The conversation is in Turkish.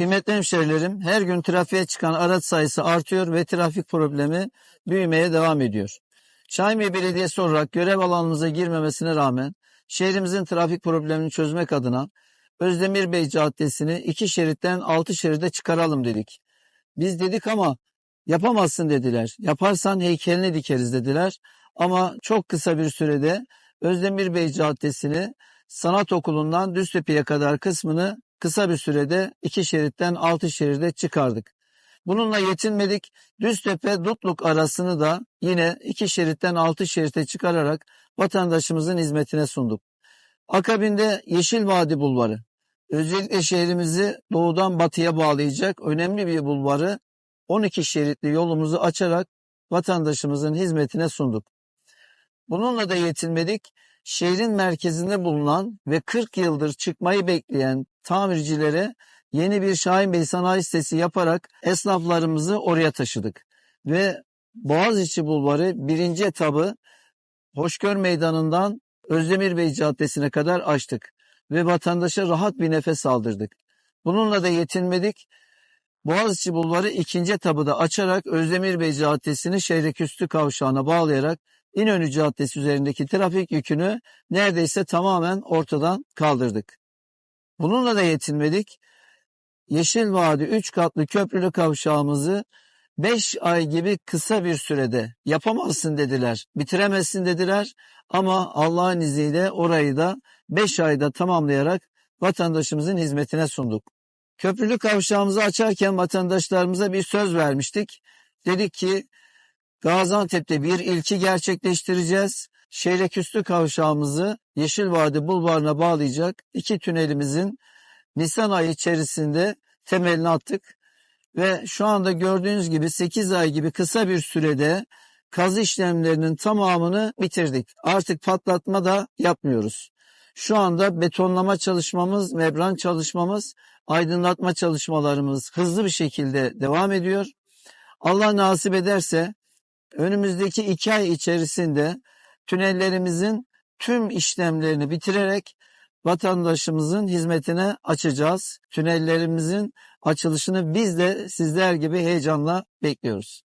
Kıymetli hemşehrilerim, her gün trafiğe çıkan araç sayısı artıyor ve trafik problemi büyümeye devam ediyor. Şahinbey Belediyesi olarak görev alanımıza girmemesine rağmen şehrimizin trafik problemini çözmek adına Özdemir Bey Caddesi'ni iki şeritten altı şeride çıkaralım dedik. Biz dedik ama yapamazsın dediler. Yaparsan heykelini dikeriz dediler. Ama çok kısa bir sürede Özdemir Bey Caddesi'ni Sanat Okulu'ndan Düztepe'ye kadar kısmını kısa bir sürede iki şeritten altı şeride çıkardık. Bununla yetinmedik. Düztepe Dutluk arasını da yine iki şeritten altı şerite çıkararak vatandaşımızın hizmetine sunduk. Akabinde Yeşil Vadi Bulvarı. Özellikle şehrimizi doğudan batıya bağlayacak önemli bir bulvarı 12 şeritli yolumuzu açarak vatandaşımızın hizmetine sunduk. Bununla da yetinmedik. Şehrin merkezinde bulunan ve 40 yıldır çıkmayı bekleyen tamircilere yeni bir Şahin Bey sanayi sitesi yaparak esnaflarımızı oraya taşıdık. Ve Boğaziçi Bulvarı birinci etabı Hoşgör Meydanı'ndan Özdemir Bey Caddesi'ne kadar açtık ve vatandaşa rahat bir nefes aldırdık. Bununla da yetinmedik. Boğaziçi Bulvarı ikinci etabı da açarak Özdemir Bey Caddesi'ni Şehreküstü kavşağına bağlayarak İnönü Caddesi üzerindeki trafik yükünü neredeyse tamamen ortadan kaldırdık. Bununla da yetinmedik. Yeşil Vadi 3 katlı köprülü kavşağımızı 5 ay gibi kısa bir sürede yapamazsın dediler, bitiremezsin dediler ama Allah'ın izniyle orayı da 5 ayda tamamlayarak vatandaşımızın hizmetine sunduk. Köprülü kavşağımızı açarken vatandaşlarımıza bir söz vermiştik. Dedik ki Gaziantep'te bir ilki gerçekleştireceğiz. Şehreküstü kavşağımızı Yeşil Vadi Bulvarı'na bağlayacak iki tünelimizin Nisan ayı içerisinde temelini attık. Ve şu anda gördüğünüz gibi 8 ay gibi kısa bir sürede kazı işlemlerinin tamamını bitirdik. Artık patlatma da yapmıyoruz. Şu anda betonlama çalışmamız, membran çalışmamız, aydınlatma çalışmalarımız hızlı bir şekilde devam ediyor. Allah nasip ederse önümüzdeki iki ay içerisinde tünellerimizin tüm işlemlerini bitirerek vatandaşımızın hizmetine açacağız. Tünellerimizin açılışını biz de sizler gibi heyecanla bekliyoruz.